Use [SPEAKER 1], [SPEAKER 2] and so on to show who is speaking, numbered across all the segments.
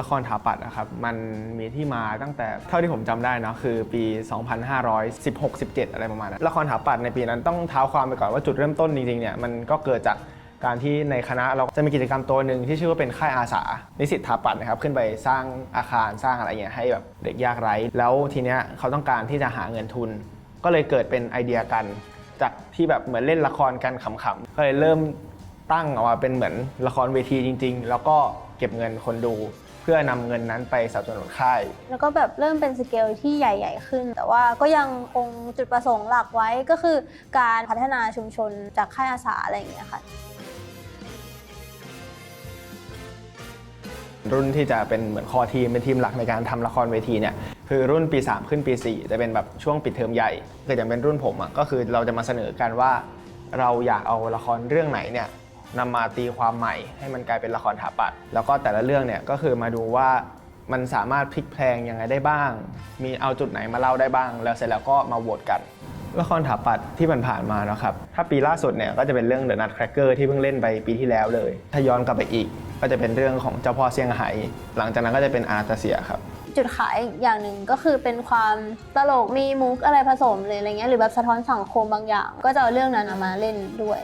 [SPEAKER 1] ละครถาปัดนะครับมันมีที่มาตั้งแต่เท่าที่ผมจำได้นะคือปี 2516-17 อะไรประมาณนั้นละครถาปัดในปีนั้นต้องเท้าความไปก่อนว่าจุดเริ่มต้นจริงๆเนี่ยมันก็เกิดจากการที่ในคณะเราจะมีกิจกรรมตัวหนึ่งที่ชื่อว่าเป็นค่ายอาสา นิสิตถาปัดนะครับ ขึ้นไปสร้างอาคารสร้างอะไรเงี้ยให้แบบเด็กยากไร้ แล้วทีเนี้ยเขาต้องการที่จะหาเงินทุน ก็เลยเกิดเป็นไอเดียกัน จากที่แบบเหมือนเล่นละครกันขำๆก็เลยเริ่มตั้งออกมาเป็นเหมือนละครเวทีจริง ๆ แล้วก็เก็บเงินคนดู เพื่อนำเงินนั้นไปสนับสนุนค่าย
[SPEAKER 2] แล้วก็แบบเริ่มเป็นสเกลที่ใหญ่ ๆ ขึ้น แต่ว่าก็ยังคงจุดประสงค์หลักไว้ก็คือการพัฒนาชุมชนจากค่ายอาสาอะไรอย่างเงี้ยค่ะ
[SPEAKER 1] รุ่นที่จะเป็นเหมือนคอทีม เป็นทีมหลักในการทำละครเวทีเนี่ยคือรุ่นปี 3 ขึ้นปี 4 จะเป็นแบบช่วงปิดเทอมใหญ่ก็อย่างเป็นรุ่นผมอะก็คือเราจะมาเสนอกันว่า เราอยากเอาละครเรื่องไหนเนี่ย นำมาตีความใหม่ ให้มันกลายเป็นละครถาปัด แล้วก็แต่ละเรื่องเนี่ยก็คือมาดูว่ามันสามารถพลิกแพลงยังไงได้บ้าง มีเอาจุดไหนมาเล่าได้บ้าง แล้วเสร็จแล้วก็มาโหวตกัน ละครถาปัดที่ผ่านๆมาเนาะครับ ถ้าปีล่าสุดเนี่ยก็จะเป็นเรื่อง The Nutcracker ที่เพิ่งเล่นไปปีที่แล้วเลย ถ้าย้อนกลับไปอีก ก็จะเป็นเรื่องของเจ้าพ่อเซี่ยงไฮ้ หลังจากนั้นก็จะเป็นอาตาเซียครับ
[SPEAKER 2] จุดขายอีกอย่างหนึ่งก็คือเป็นความตลกมีมุกอะไรผสมเลยอะไรเงี้ยหรือแบบสะท้อนสังคมบางอย่าง ก็จะเอาเรื่องนั้นมาเล่นด้วย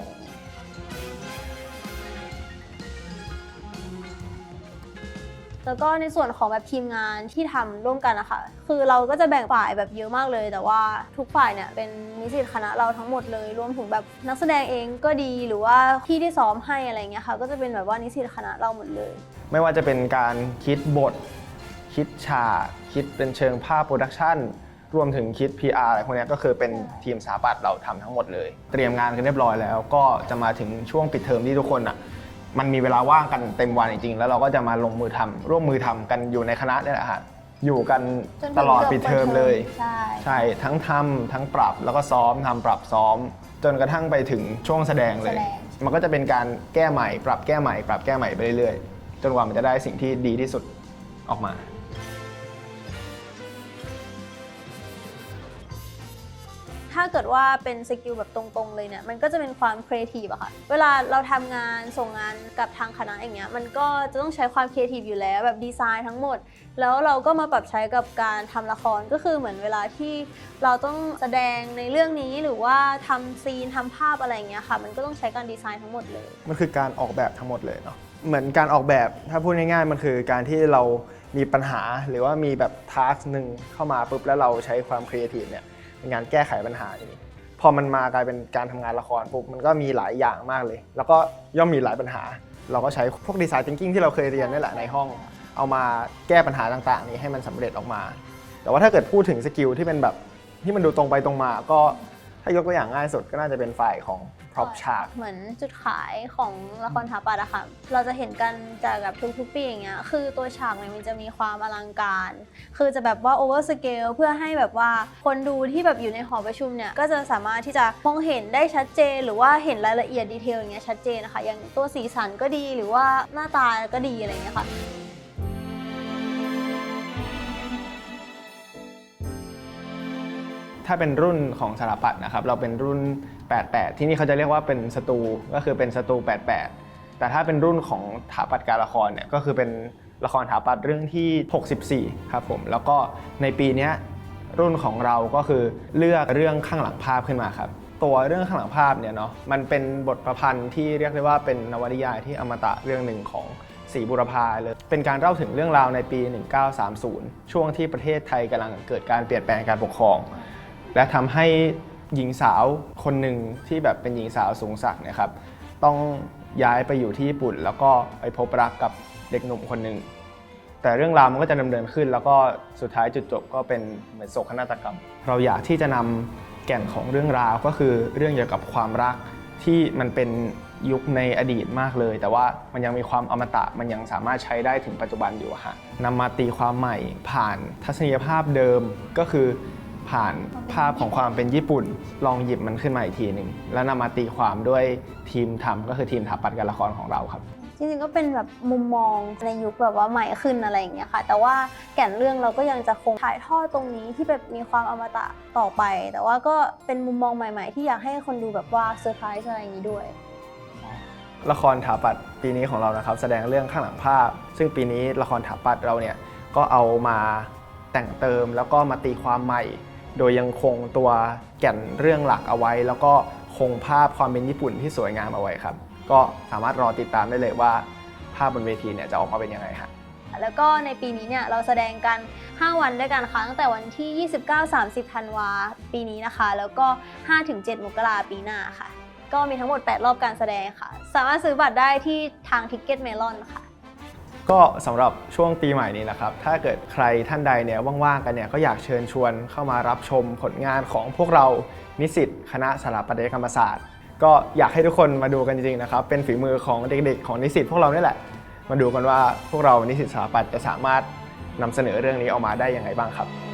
[SPEAKER 2] แล้วก็ในส่วนของแบบทีมงานที่ทำร่วมกันนะคะคือเราก็จะแบ่งฝ่ายแบบเยอะมากเลย แต่ว่าทุกฝ่ายเนี่ยเป็นนิสิตคณะเราทั้งหมดเลย รวมถึงแบบนักแสดงเองก็ดีหรือว่าพี่ที่ซ้อมให้อะไรเงี้ยค่ะ ก็จะเป็นแบบว่านิสิตคณะเราหมดเลย
[SPEAKER 1] ไม่ว่าจะเป็นการคิดบท คิดฉากคิดเป็นเชิงภาพโปรดักชันรวมถึงคิด PR อะไรพวกนี้ก็คือเป็นทีมสถาปัตย์เราทำทั้งหมดเลย เตรียมงานกันเรียบร้อยแล้ว ก็จะมาถึงช่วงปิดเทอมที่ทุกคนอะ มันมีเวลาว่างกันเต็มวันจริงๆ แล้วเราก็จะมาลงมือทำร่วมมือทำกันอยู่ในคณะเนี่ยแหละฮะอยู่กัน
[SPEAKER 2] จนถึง
[SPEAKER 1] ตลอดปิดเทอมเลย
[SPEAKER 2] ใช่
[SPEAKER 1] ใช่ทั้งทำทั้งปรับแล้วก็ซ้อมทำปรับซ้อม จนกระทั่งไปถึงช่วงแสดงเลยมันก็จะเป็นการแก้ใหม่ ปรับแก้ใหม่ ปรับแก้ใหม่ไปเรื่อยๆ จนกว่ามันจะได้สิ่งที่ดีที่สุดออกมา
[SPEAKER 2] ถ้าเกิดว่าเป็นสกิลแบบตรงๆเลยเนี่ย มันก็จะเป็นความครีเอทีฟอะค่ะ เวลาเราทำงานส่งงานกับทางคณะอย่างเงี้ย มันก็จะต้องใช้ความครีเอทีฟอยู่แล้วแบบดีไซน์ทั้งหมด แล้วเราก็มาปรับใช้กับการทำละครก็คือเหมือนเวลาที่เราต้องแสดงในเรื่องนี้หรือว่าทำซีนทำภาพอะไรอย่างเงี้ยค่ะ มันก็ต้องใช้การดีไซน์ทั้งหมดเลย
[SPEAKER 1] มันคือการออกแบบทั้งหมดเลยเนาะ เหมือนการออกแบบถ้าพูดง่ายๆ มันคือการที่เรามีปัญหาหรือว่ามีแบบทาร์กหนึ่งเข้ามาปุ๊บแล้วเราใช้ความครีเอทีฟเนี่ย ในการแก้ไขปัญหานี้พอมันมากลายเป็นการทำงานละครปุ๊บมันก็มีหลายอย่างมากเลย แล้วก็ย่อมมีหลายปัญหา เราก็ใช้พวกดีไซน์ thinking ที่เราเคยเรียนนี่แหละในห้อง เอามาแก้ปัญหาต่างๆ นี้ให้มันสำเร็จออกมา แต่ว่าถ้าเกิดพูดถึงสกิลที่เป็นแบบที่มันดูตรงไปตรงมาก็ ถ้ายกตัวอย่างง่ายสุดก็น่าจะเป็นฝ่ายของ prop ฉาก
[SPEAKER 2] เหมือนจุดขายของละครถาปัดอะค่ะ เราจะเห็นกันจากแบบทุกๆปีอย่างเงี้ย คือตัวฉากเนี่ยมันจะมีความอลังการ คือจะแบบว่าโอเวอร์สเกลเพื่อให้แบบว่าคนดูที่แบบอยู่ในหอประชุมเนี่ย ก็จะสามารถที่จะมองเห็นได้ชัดเจน หรือว่าเห็นรายละเอียดดีเทลอย่างเงี้ยชัดเจนนะคะ อย่างตัวสีสันก็ดีหรือว่าหน้าตาก็ดีอะไรอย่างเงี้ยค่ะ
[SPEAKER 1] ถ้าเป็นรุ่นของสถาปัตย์นะครับ เราเป็นรุ่น 88 ที่นี่เขาจะเรียกว่าเป็นสตูก็คือเป็นสตู 88 แต่ถ้าเป็นรุ่นของถาปัตย์การละครเนี่ยก็คือเป็นละครถาปัตย์เรื่องที่ 64 ครับผมแล้วก็ในปีนี้รุ่นของเราก็คือเลือกเรื่องข้างหลังภาพขึ้นมาครับตัวเรื่องข้างหลังภาพเนี่ยเนาะมันเป็นบทประพันธ์ที่เรียกได้ว่าเป็นนวนิยายที่อมตะเรื่องหนึ่งของศรีบุรพาเลย เป็นการเล่าถึงเรื่องราวในปี 1930 ช่วงที่ประเทศไทยกำลังเกิดการเปลี่ยนแปลงการปกครอง และทำให้หญิงสาวคนหนึ่งที่แบบเป็นหญิงสาวสูงศักนะครับ ต้องย้ายไปอยู่ที่ญี่ปุ่น แล้วก็ไปพบรักกับเด็กหนุ่มคนหนึ่งแต่เรื่องราวมันก็จะดำเนินขึ้น แล้วก็สุดท้ายจุดจบก็เป็นเหมือนโศกนาฏกรรม เราอยากที่จะนำแก่นของเรื่องราวก็คือเรื่องเกี่ยวกับความรักที่มันเป็นยุคในอดีตมากเลย แต่ว่ามันยังมีความอมตะมันยังสามารถใช้ได้ถึงปัจจุบันอยู่ฮะนำมาตีความใหม่ผ่านทัศนียภาพเดิมก็คือ ผ่านภาพของความเป็นญี่ปุ่น ลองหยิบมันขึ้นมาอีกทีหนึ่งแล้วนำมาตีความด้วยทีมทำก็คือทีมถาปัดการละครของเราครับ
[SPEAKER 2] จริงๆก็เป็นแบบมุมมองในยุคแบบว่าใหม่ขึ้นอะไรอย่างเงี้ยค่ะ แต่ว่าแก่นเรื่องเราก็ยังจะคงถ่ายทอดตรงนี้ที่แบบมีความอมตะต่อไป แต่ว่าก็เป็นมุมมองใหม่ ๆ ที่อยากให้คนดูแบบว่าเซอร์ไพรส์อะไรอย่างนี้ด้วย
[SPEAKER 1] ละครถาปัดปีนี้ของเรานะครับ แสดงเรื่องข้างหลังภาพ ซึ่งปีนี้ละครถาปัดเราเนี่ยก็เอามาแต่งเติมแล้วก็มาตีความใหม่ โดยยังคงตัวแก่นเรื่องหลักเอาไว้ แล้วก็คงภาพความเป็นญี่ปุ่นที่สวยงามเอาไว้ครับ ก็สามารถรอติดตามได้เลยว่า ภาพบนเวทีเนี่ยจะออกมาเป็นยังไงฮะ
[SPEAKER 2] แล้วก็ในปีนี้เนี่ยเราแสดงกัน 5 วันด้วยกันค่ะตั้งแต่วันที่ 29-30 ธันวาปีนี้นะคะ แล้วก็ 5-7 มกราปีหน้าค่ะ ก็มีทั้งหมด 8 รอบการแสดงค่ะ สามารถซื้อบัตรได้ที่ทางทิกเก็ตเมลอนค่ะ
[SPEAKER 1] ก็สำหรับช่วงปีใหม่นี้นะครับ ถ้าเกิดใครท่านใดเนี่ยว่างๆกันเนี่ยก็อยากเชิญชวนเข้ามารับชมผลงานของพวกเรานิสิตคณะสถาปัตยกรรมศาสตร์ ก็อยากให้ทุกคนมาดูกันจริงๆนะครับ เป็นฝีมือของเด็กๆ ของนิสิตพวกเราเนี่แหละ มาดูกันว่าพวกเรานิสิตสถาปัตย์จะสามารถนำเสนอเรื่องนี้ออกมาได้ยังไงบ้างครับ